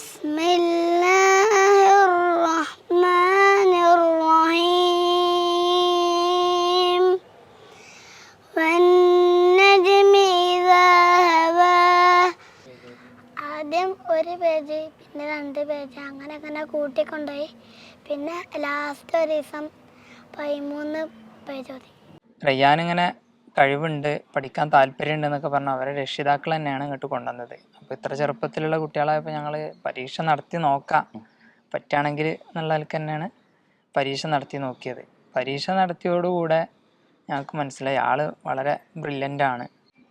بسم الله الرحمن الرحيم والنجم إذا هوى ആദ്യം ഒരു പേജ് പിന്നെ രണ്ട് പേജ് അങ്ങനെ അങ്ങനെ കൂട്ടിക്കൊണ്ടുപോയി പിന്നെ ലാസ്റ്റ് ഒരു ദിവസം പതിമൂന്ന് പേജ് മതി റയ്യാൻ ഇങ്ങനെ കഴിവുണ്ട് പഠിക്കാൻ താല്പര്യമുണ്ട് എന്നൊക്കെ പറഞ്ഞ് അവരെ രക്ഷിതാക്കൾ തന്നെയാണ് ഇങ്ങോട്ട് കൊണ്ടുവന്നത് അപ്പോൾ ഇത്ര ചെറുപ്പത്തിലുള്ള കുട്ടികളായപ്പോൾ ഞങ്ങൾ പരീക്ഷ നടത്തി നോക്കാം പറ്റുകയാണെങ്കിൽ എന്നുള്ള നിലക്ക് തന്നെയാണ് പരീക്ഷ നടത്തി നോക്കിയത് പരീക്ഷ നടത്തിയോടുകൂടെ ഞങ്ങൾക്ക് മനസ്സിലായി ആള് വളരെ ബ്രില്യൻ്റ് ആണ്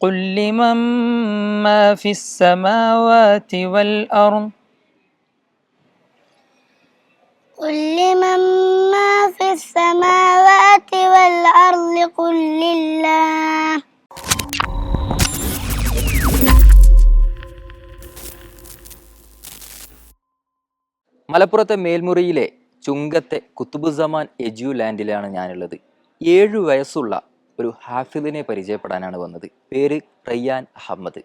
قل لمن ما في السماوات والأرض قل لمن ما في السماوات والأرض قل لله മലപ്പുറത്തെ മേൽമുറിയിലെ ചുങ്കത്തെ കുത്തുബുസമാൻ എജു ലാൻഡിലാണ് ഞാനുള്ളത്. ഏഴു വയസ്സുള്ള ഒരു ഹാഫിദിനെ പരിചയപ്പെടാനാണ് വന്നത്. പേര് റയ്യാൻ അഹമ്മദ്.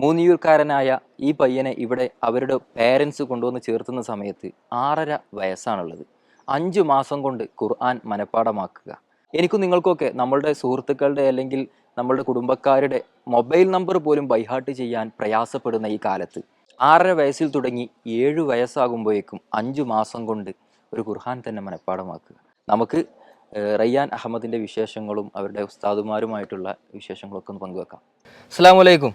മൂന്നിയൂർക്കാരനായ ഈ പയ്യനെ ഇവിടെ അവരുടെ പേരൻസ് കൊണ്ടുവന്ന് ചേർത്തുന്ന സമയത്ത് ആറര വയസ്സാണുള്ളത്. അഞ്ചു മാസം കൊണ്ട് ഖുർആൻ മനഃപ്പാടമാക്കുക എനിക്കും നിങ്ങൾക്കൊക്കെ നമ്മളുടെ സുഹൃത്തുക്കളുടെ അല്ലെങ്കിൽ നമ്മളുടെ കുടുംബക്കാരുടെ മൊബൈൽ നമ്പർ പോലും ബൈഹാർട്ട് ചെയ്യാൻ പ്രയാസപ്പെടുന്ന ഈ കാലത്ത് ആറര വയസ്സിൽ തുടങ്ങി ഏഴു വയസ്സാകുമ്പോഴേക്കും അഞ്ചു മാസം കൊണ്ട് ഒരു ഖുർഹാൻ തന്നെ മനഃപ്പാടമാക്കുക നമുക്ക് റയ്യാൻ അഹമ്മദിന്റെ വിശേഷങ്ങളും അവരുടെ ഉസ്താദുമാരുമായിട്ടുള്ള വിശേഷങ്ങളൊക്കെ ഒന്ന് പങ്കുവെക്കാം. അസ്സാം വലൈക്കും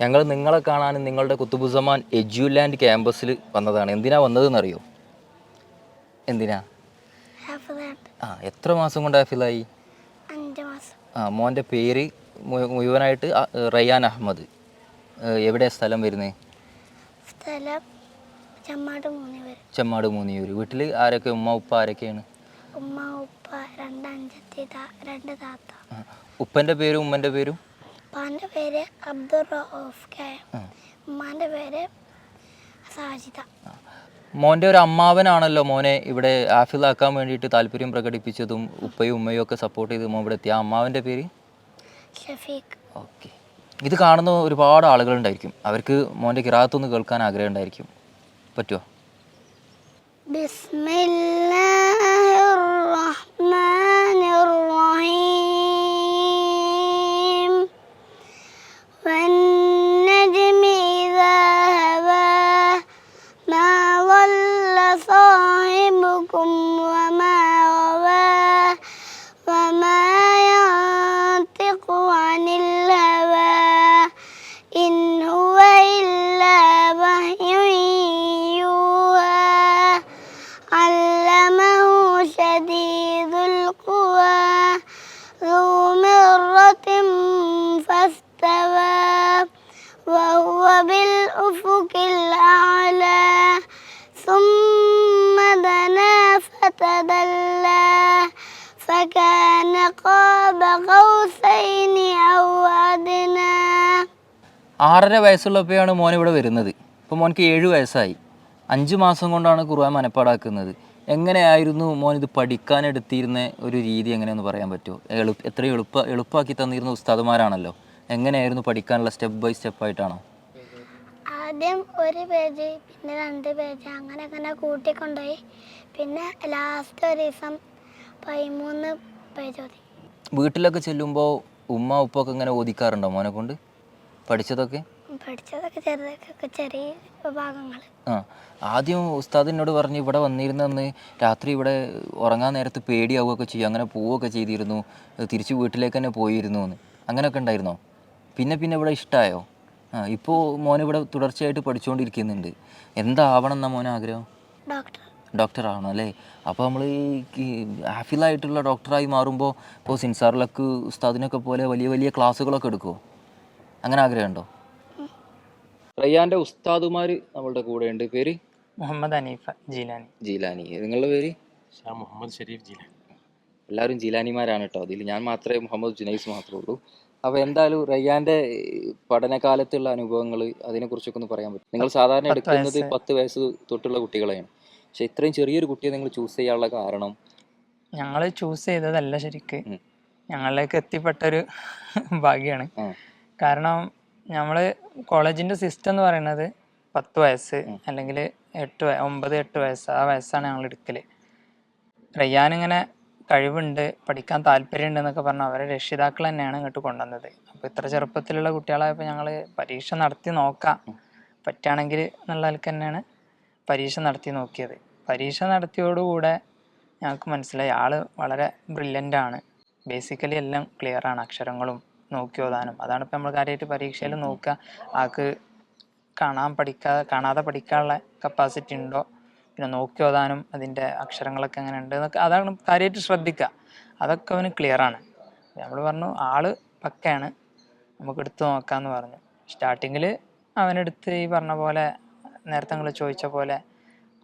ഞങ്ങൾ നിങ്ങളെ കാണാൻ നിങ്ങളുടെ കുത്തുബുസമാൻ എജ്യുലാൻഡ് ക്യാമ്പസിൽ വന്നതാണ്. എന്തിനാ വന്നതെന്നറിയോ? എന്തിനാ? ആ എത്ര മാസം കൊണ്ട് ഹാഫിലായി ആ മോന്റെ പേര് മുഴുവനായിട്ട് റയ്യാൻ അഹമ്മദ്. ഏഹ്, എവിടെയാ സ്ഥലം വരുന്നത് സ്ഥലം ചമ്മാട് മൂന്നിയൂർ ചെമ്മാട് മൂന്നിയൂർ വീട്ടിൽ ആരൊക്കെ? ഉമ്മ ഉപ്പ ആരൊക്കെയാണ്? ഉമ്മ ഉപ്പ രണ്ട് അഞ്ചത്തി രണ്ട് താത്ത. ഉപ്പന്റെ ഉപ്പന്റെ പേരും ഉമ്മന്റെ പേരും? ഉപ്പാന്റെ പേര് അബ്ദുൾ റൌഫ് കെ. ഉമ്മാന്റെ പേര് സാജിദ. മോന്റെ ഒരു അമ്മാവനാണല്ലോ മോനെ ഇവിടെ ആഫിലാക്കാൻ വേണ്ടിയിട്ട് താല്പര്യം പ്രകടിപ്പിച്ചതും ഉപ്പയും ഉമ്മയും ഒക്കെ സപ്പോർട്ട് ചെയ്ത് മോൻ ഇവിടെ എത്തിയ. അമ്മാവന്റെ പേര്? ഷഫീഖ്. ഓക്കെ. ഇത് കാണുന്ന ഒരുപാട് ആളുകളുണ്ടായിരിക്കും. അവർക്ക് മോന്റെ കിറാത്തൊന്ന് കേൾക്കാൻ ആഗ്രഹം ഉണ്ടായിരിക്കും. പറ്റുമോ ബിസ്മില്ലാ. وهو بالأفق الأعلى ثم دنا فتدلى فكان قاب قوسين أو أدنى ആറര വയസ്സുള്ളപ്പോഴാണ് മോൻ ഇവിടെ വരുന്നത് ഇപ്പോൾ മോൻക്ക് ഏഴ് വയസ്സായി അഞ്ച് മാസം കൊണ്ടാണ് ഖുർആൻ മനപ്പാടാക്കുന്നത് എങ്ങനെയായിരുന്നു മോൻ ഇത് പഠിക്കാൻ എടുത്തിരുന്ന ഒരു രീതി എങ്ങനെയെന്ന് പറയാൻ പറ്റുമോ എളുപ്പ എത്ര എളുപ്പ എളുപ്പമാക്കി തന്നിരുന്ന ഉസ്താദുമാരാണല്ലോ എങ്ങനെയായിരുന്നു പഠിക്കാനുള്ള സ്റ്റെപ്പ് ബൈ സ്റ്റെപ്പ് ആയിട്ടാണോ ആദ്യം ഒരു പേജ് പിന്നെ രണ്ട് പേജ് അങ്ങനെ അങ്ങനെ കൂട്ടിക്കൊണ്ടുപോയി. പിന്നെ ലാസ്റ്റ് ഒരു ദിവസം പതിമൂന്ന് പേജ് ഓതി. വീട്ടിലൊക്കെ ചെല്ലുമ്പോൾ ഉമ്മ ഉപ്പ ഒക്കെ ഇങ്ങനെ ഓദിക്കാറുണ്ടോ മോനെ കൊണ്ട്? പഠിച്ചതൊക്കെ? പഠിച്ചതൊക്കെ ചെറുതൊക്കെ ചെറിയ ഭാഗങ്ങൾ ആ ആദ്യം ഉസ്താദിനോട് പറഞ്ഞു ഇവിടെ വന്നിരുന്നെന്ന് രാത്രി ഇവിടെ ഉറങ്ങാൻ നേരത്ത് പേടിയാവുകയൊക്കെ ചെയ്യും. അങ്ങനെ പോവുകയൊക്കെ ചെയ്തിരുന്നു. തിരിച്ച് വീട്ടിലേക്ക് തന്നെ പോയിരുന്നു എന്ന് അങ്ങനെയൊക്കെ ഉണ്ടായിരുന്നോ? പിന്നെ പിന്നെ ഇവിടെ ഇഷ്ടമായോ ഇപ്പോൾ മോൻ ഇവിടെ തുടർച്ചയായിട്ട് പഠിച്ചുകൊണ്ടിരിക്കുന്നുണ്ട് എന്താവണം എന്നാ മോൻ ആഗ്രഹം? ഡോക്ടർ. ഡോക്ടർ ആവണം അല്ലേ? അപ്പോൾ നമ്മൾ ഈ ഹാഫിലായിട്ടുള്ള ഡോക്ടറായി മാറുമ്പോൾ ഇപ്പോൾ സിൻസാറിലൊക്കെ ഉസ്താദിനൊക്കെ പോലെ വലിയ വലിയ ക്ലാസ്സുകളൊക്കെ എടുക്കുമോ അങ്ങനെ ആഗ്രഹമുണ്ടോ? റയ്യാന്റെ ഉസ്താദുമാർ നമ്മളുടെ കൂടെ ഉണ്ട് പേര്? മുഹമ്മദ് ഹനീഫ ജീലാനി. ജീലാനി. നിങ്ങളുടെ പേര്? ഷാ മുഹമ്മദ് ഷരീഫ് ജീലാനി. എല്ലാവരും ജീലാനിമാരാണ് കേട്ടോ. അതിൽ ഞാൻ മാത്രമേ മുഹമ്മദ് ജുനൈസ് മാത്രമേ ഉള്ളൂ. അപ്പോൾ എന്തായാലും റയ്യാന്റെ പഠനകാലത്തുള്ള അനുഭവങ്ങൾ അതിനെക്കുറിച്ചൊക്കെ ഒന്ന് പറയാൻ പറ്റും. നിങ്ങൾ സാധാരണ എടുക്കുന്നത്. പത്ത് വയസ്സ് തൊട്ടുള്ള കുട്ടികളെയാണ്. പക്ഷെ ഇത്രയും ചെറിയൊരു കുട്ടിയെ നിങ്ങൾ ചൂസ് ചെയ്യാനുള്ള കാരണം? ഞങ്ങൾ ചൂസ് ചെയ്തതല്ല ശരിക്ക്. ഞങ്ങളിലേക്ക് എത്തിപ്പെട്ടൊരു ഭാഗ്യമാണ് ഭാഗ്യാണ് കാരണം നമ്മൾ കോളേജിന്റെ സിസ്റ്റം എന്ന് പറയുന്നത് പത്ത് വയസ്സ് അല്ലെങ്കിൽ എട്ട് ഒമ്പത് എട്ട് വയസ്സ് ആ വയസ്സാണ് ഞങ്ങൾ എടുക്കൽ. റയ്യാൻ ഇങ്ങനെ കഴിവുണ്ട് പഠിക്കാൻ താല്പര്യമുണ്ട് എന്നൊക്കെ പറഞ്ഞാൽ അവരെ രക്ഷിതാക്കൾ തന്നെയാണ് ഇങ്ങോട്ട് കൊണ്ടുവന്നത്. അപ്പോൾ ഇത്ര ചെറുപ്പത്തിലുള്ള കുട്ടികളായപ്പോൾ ഞങ്ങൾ പരീക്ഷ നടത്തി നോക്കാം. പറ്റുകയാണെങ്കിൽ എന്നുള്ള തന്നെയാണ് പരീക്ഷ നടത്തി നോക്കിയത്. പരീക്ഷ നടത്തിയോടുകൂടെ ഞങ്ങൾക്ക് മനസ്സിലായി. ആൾ വളരെ ബ്രില്യന്റ് ആണ്. ബേസിക്കലി എല്ലാം ക്ലിയർ ആണ്. അക്ഷരങ്ങളും നോക്കി അതാണ് ഇപ്പം നമ്മൾ കാര്യമായിട്ട് പരീക്ഷയിൽ നോക്കുക. ആൾക്ക് കാണാൻ പഠിക്കാതെ കാണാതെ പഠിക്കാനുള്ള കപ്പാസിറ്റി ഉണ്ടോ? പിന്നെ നോക്കി ഓതാനും അതിന്റെ അക്ഷരങ്ങളൊക്കെ എങ്ങനെ ഉണ്ട് എന്നൊക്കെ അതാണ് കാര്യമായിട്ട് ശ്രദ്ധിക്കുക. അതൊക്കെ അവന് ക്ലിയറാണ് നമ്മൾ പറഞ്ഞു ആൾ പക്കയാണ് നമുക്ക് എടുത്തു നോക്കാമെന്ന് പറഞ്ഞു. സ്റ്റാർട്ടിങ്ങിൽ അവനെടുത്ത് ഈ പറഞ്ഞ പോലെ നേരത്തെ നിങ്ങൾ ചോദിച്ച പോലെ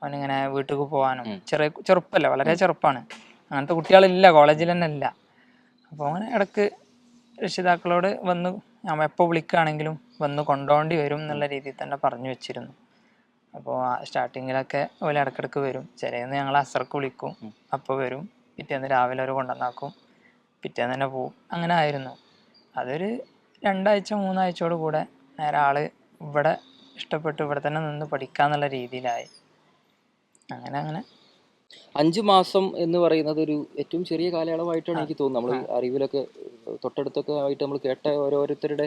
അവനിങ്ങനെ വീട്ടിലേക്ക് പോകാനും ചെറിയ ചെറുപ്പമല്ല വളരെ ചെറുപ്പമാണ് അങ്ങനത്തെ കുട്ടികളില്ല കോളേജിൽ തന്നെ ഇല്ല. അപ്പോൾ അങ്ങനെ ഇടയ്ക്ക് രക്ഷിതാക്കളോട് വന്ന് എപ്പോൾ വിളിക്കുകയാണെങ്കിലും വന്ന് കൊണ്ടുപോകേണ്ടി വരും എന്നുള്ള രീതിയിൽ തന്നെ പറഞ്ഞു വെച്ചിരുന്നു. അപ്പോൾ സ്റ്റാർട്ടിങ്ങിലൊക്കെ ഓല ഇടക്കിടക്ക് വരും. ചെറിയ ഞങ്ങൾ അസർക്ക് വിളിക്കും. അപ്പോൾ വരും. പിറ്റേന്ന് രാവിലെ ഒരു കൊണ്ടുവന്നാക്കും പിറ്റേന്ന് തന്നെ പോവും. അങ്ങനെ ആയിരുന്നു. അതൊരു രണ്ടാഴ്ച മൂന്നാഴ്ചയോട് കൂടെ നേരെ ആൾ ഇവിടെ ഇഷ്ടപ്പെട്ട് ഇവിടെ തന്നെ നിന്ന് പഠിക്കാന്നുള്ള രീതിയിലായി. അങ്ങനെ അങ്ങനെ. അഞ്ച് മാസം എന്ന് പറയുന്നത് ഒരു ഏറ്റവും ചെറിയ കാലയളവായിട്ടാണ് എനിക്ക് തോന്നുന്നത്. നമ്മൾ അറിവിലൊക്കെ തൊട്ടടുത്തൊക്കെ ആയിട്ട് നമ്മൾ കേട്ട ഓരോരുത്തരുടെ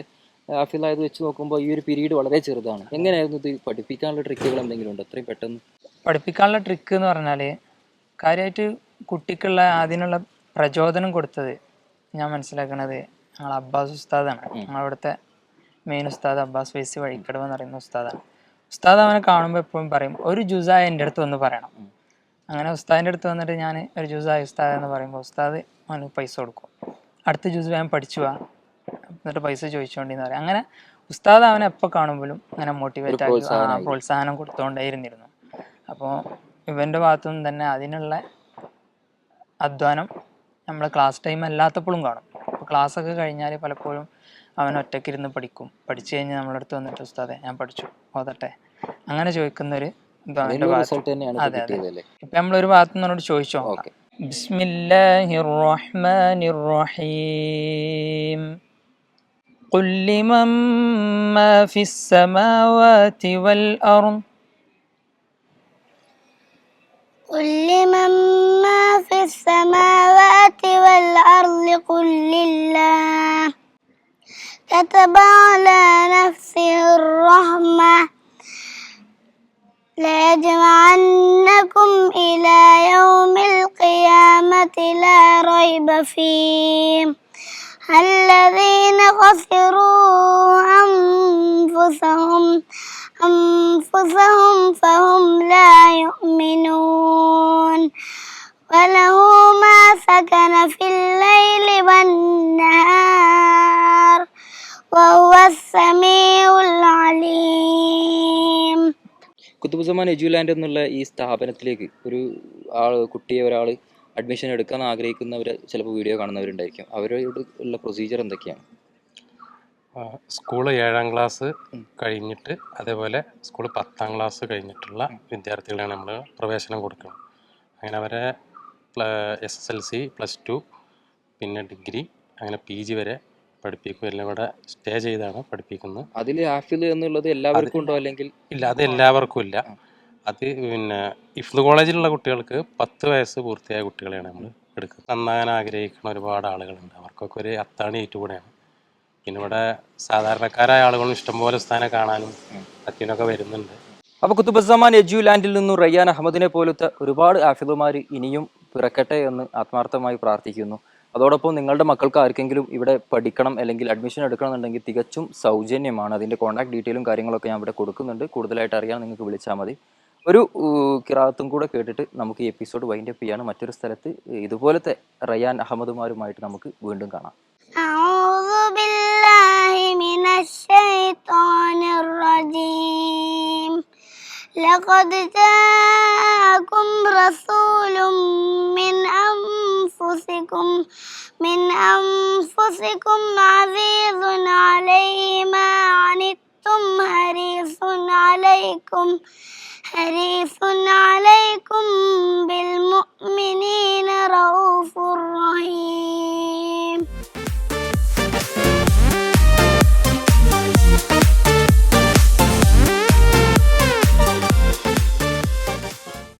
ആഫിലായത് വെച്ച് നോക്കുമ്പോൾ ഈ ഒരു പീരീഡ് വളരെ ചെറുതാണ്. എങ്ങനെയായിരുന്നു ഇത്? പഠിപ്പിക്കാനുള്ള ട്രിക്കുകൾ എന്തെങ്കിലും ഉണ്ടോ? അത്രയും പെട്ടെന്ന്. പഠിപ്പിക്കാനുള്ള ട്രിക്ക് എന്ന് പറഞ്ഞാൽ കാര്യമായിട്ട് കുട്ടിക്കുള്ള അതിനുള്ള പ്രചോദനം കൊടുത്തത് ഞാൻ മനസ്സിലാക്കണത് ഞങ്ങൾ അബ്ബാസ് ഉസ്താദാണ്. ഞങ്ങളവിടുത്തെ മെയിൻ ഉസ്താദ് അബ്ബാസ് ഫേസ് വഴിക്കടവ് എന്ന് പറയുന്ന ഉസ്താദാണ്. ഉസ്താദ് അവനെ കാണുമ്പോൾ എപ്പോഴും പറയും ഒരു ജുസായ എന്റെ അടുത്ത് വന്ന് പറയണം. അങ്ങനെ ഉസ്താദിന്റെ അടുത്ത് വന്നിട്ട് ഞാൻ ഒരു ജുസായ ഉസ്താദ് എന്ന് പറയുമ്പോൾ ഉസ്താദ് അവന് പൈസ കൊടുക്കും. അടുത്ത ജുസ് ഞാൻ പഠിച്ചു വാ. എന്നിട്ട് പൈസ ചോദിച്ചോണ്ടിന്ന് പറയാം. അങ്ങനെ ഉസ്താദ് അവനെ എപ്പോ കാണുമ്പോഴും അങ്ങനെ മോട്ടിവേറ്റ് ആക്കി പ്രോത്സാഹനം കൊടുത്തുകൊണ്ടേയിരുന്നിരുന്നു അപ്പോ ഇവന്റെ ഭാഗത്തുനിന്ന് തന്നെ അതിനുള്ള അധ്വാനം നമ്മൾ ക്ലാസ് ടൈം അല്ലാത്തപ്പോഴും കാണും. അപ്പോൾ ക്ലാസ്സൊക്കെ കഴിഞ്ഞാൽ പലപ്പോഴും അവൻ ഒറ്റയ്ക്കിരുന്ന് പഠിക്കും. പഠിച്ചു കഴിഞ്ഞാൽ നമ്മളെ അടുത്ത് വന്നിട്ട് ഉസ്താദെ ഞാൻ പഠിച്ചു ഓതട്ടെ? അങ്ങനെ ചോദിക്കുന്ന ഒരു ഇപ്പൊ നമ്മളൊരു ഭാഗത്ത് നിന്നോട് ചോദിച്ചോ ബിസ്മില്ലാഹിർ റഹ്മാനിർ റഹീം. قل لمن ما في السماوات والأرض قل لمن ما في السماوات والأرض قل لله كتب على نفسه الرحمة ليجمعنكم إلى يوم القيامة لا ريب فيه الذين خسروا أنفسهم أنفسهم فهم لا يؤمنون وله ما سكن في الليل والنهار وهو السميع العليم കുത്തുബുസമാൻ എജുലാൻഡ് എന്നുള്ള ഈ സ്ഥാപനത്തിലേക്ക് ഒരു ആൾ കുട്ടിയെ ഒരാൾ അഡ്മിഷൻ എടുക്കാൻ ആഗ്രഹിക്കുന്നവർ ചിലപ്പോൾ വീഡിയോ കാണുന്നവരുണ്ടായിരിക്കും. അവരോട് ഉള്ള പ്രൊസീജിയർ എന്തൊക്കെയാണ്? സ്കൂൾ ഏഴാം ക്ലാസ് കഴിഞ്ഞിട്ട് അതേപോലെ സ്കൂൾ പത്താം ക്ലാസ് കഴിഞ്ഞിട്ടുള്ള വിദ്യാർത്ഥികളാണ് നമ്മൾ പ്രവേശനം കൊടുക്കുന്നത്. അങ്ങനെ അവരെ S S L C plus two പിന്നെ ഡിഗ്രി അങ്ങനെ പി ജി വരെ പഠിപ്പിക്കും. എല്ലാം ഇവിടെ സ്റ്റേ ചെയ്താണ് പഠിപ്പിക്കുന്നത്. അതിൽ ആഫിൽ എന്നുള്ളത് എല്ലാവർക്കും ഉണ്ടോ? അല്ലെങ്കിൽ ഇല്ല അത് എല്ലാവർക്കും ഇല്ല. അത് പിന്നെ ഇഫ്ത് കോളേജിലുള്ള കുട്ടികൾക്ക് പത്ത് വയസ്സ് പൂർത്തിയായ കുട്ടികളെയാണ് നമ്മൾ എടുക്കുന്നത്. നന്നാകാൻ ആഗ്രഹിക്കുന്ന ഒരുപാട് ആളുകളുണ്ട്. അവർക്കൊക്കെ ഒരു അത്താണി ഏറ്റുകൂടെയാണ് പിന്നെ ഇവിടെ സാധാരണക്കാരായ ആളുകളും ഇഷ്ടംപോലെ സ്ഥാനം കാണാനും അച്ഛനൊക്കെ വരുന്നുണ്ട്. അപ്പോൾ എജു ലാൻഡിൽ നിന്നും റയ്യാൻ അഹമ്മദിനെ പോലത്തെ ഒരുപാട് ആഫിദുമാർ ഇനിയും പിറക്കട്ടെ എന്ന് ആത്മാർത്ഥമായി പ്രാർത്ഥിക്കുന്നു. അതോടൊപ്പം നിങ്ങളുടെ മക്കൾക്ക് ആർക്കെങ്കിലും ഇവിടെ പഠിക്കണം അല്ലെങ്കിൽ അഡ്മിഷൻ എടുക്കണം എന്നുണ്ടെങ്കിൽ തികച്ചും സൗജന്യമാണ്. അതിന്റെ കോൺടാക്ട് ഡീറ്റെയിലും കാര്യങ്ങളൊക്കെ ഞാൻ ഇവിടെ കൊടുക്കുന്നുണ്ട്. കൂടുതലായിട്ട് അറിയാൻ നിങ്ങൾക്ക് വിളിച്ചാൽ മതി. ഒരു ഊ, കിറാത്തും കൂടെ കേട്ടിട്ട് നമുക്ക് ഈ എപ്പിസോഡ് വൈൻഡ് അപ്പ് ചെയ്യാണ് മറ്റൊരു സ്ഥലത്ത് ഇതുപോലത്തെ റയ്യാൻ അഹമ്മദുമാരുമായിട്ട് നമുക്ക് വീണ്ടും കാണാം أعوذ بالله من الشيطان الرجيم لقد جاءكم رسول من أنفسكم من أنفسكم عزيز عليه ما عنتم حريص عليكم حريص عليكم بالمؤمنين رؤوف رحيم.